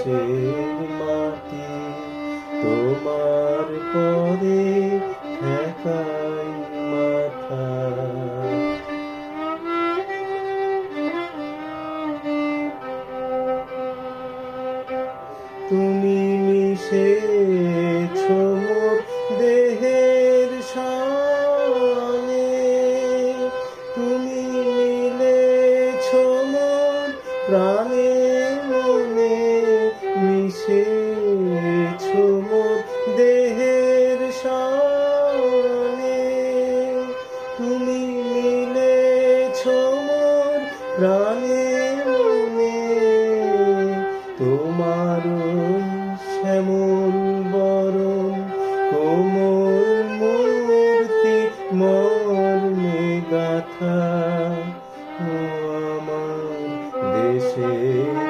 দেশের মাটি তোমার পরে ঠেকাই মাথা। তুমি মিশেছ মোর দেহের সঙ্গে। তুমি মিলেছ মোর প্রাণে প্রাণে মনে তোমার শ্যামল বরণ কোমল মূর্তি মর্মে গাথা আমার দেশের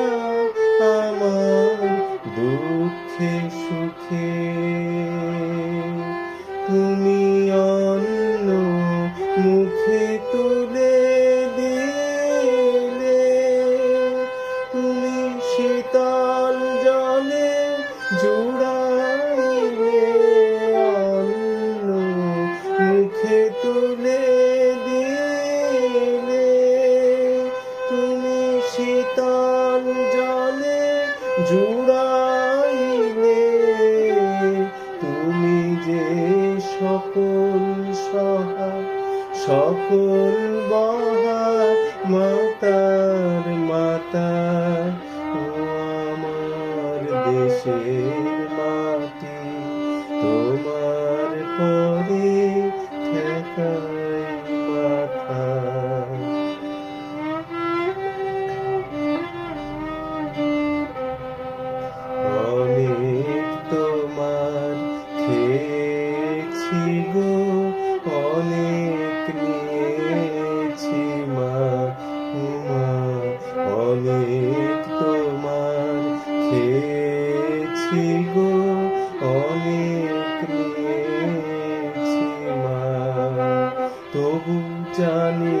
মুখে তুলে দিলে তুমি শীতল জলে জুড়াইলে অন্য মুখে তুলে দিলে তুমি শীতল জলে জুড়াইলে তুমি যে সকল সহায় সকল বহা মাতার মাতা ও আমার দেশের মাটি তোমার পরে খেয়েছি গো অনেক নিয়েছি মা। তবু জানি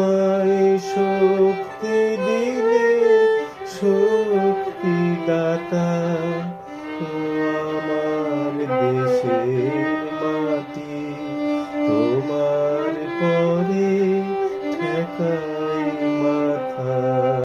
আমায় শক্তি দিলে শক্তি দাতা আমার দেশের মাটি তোমার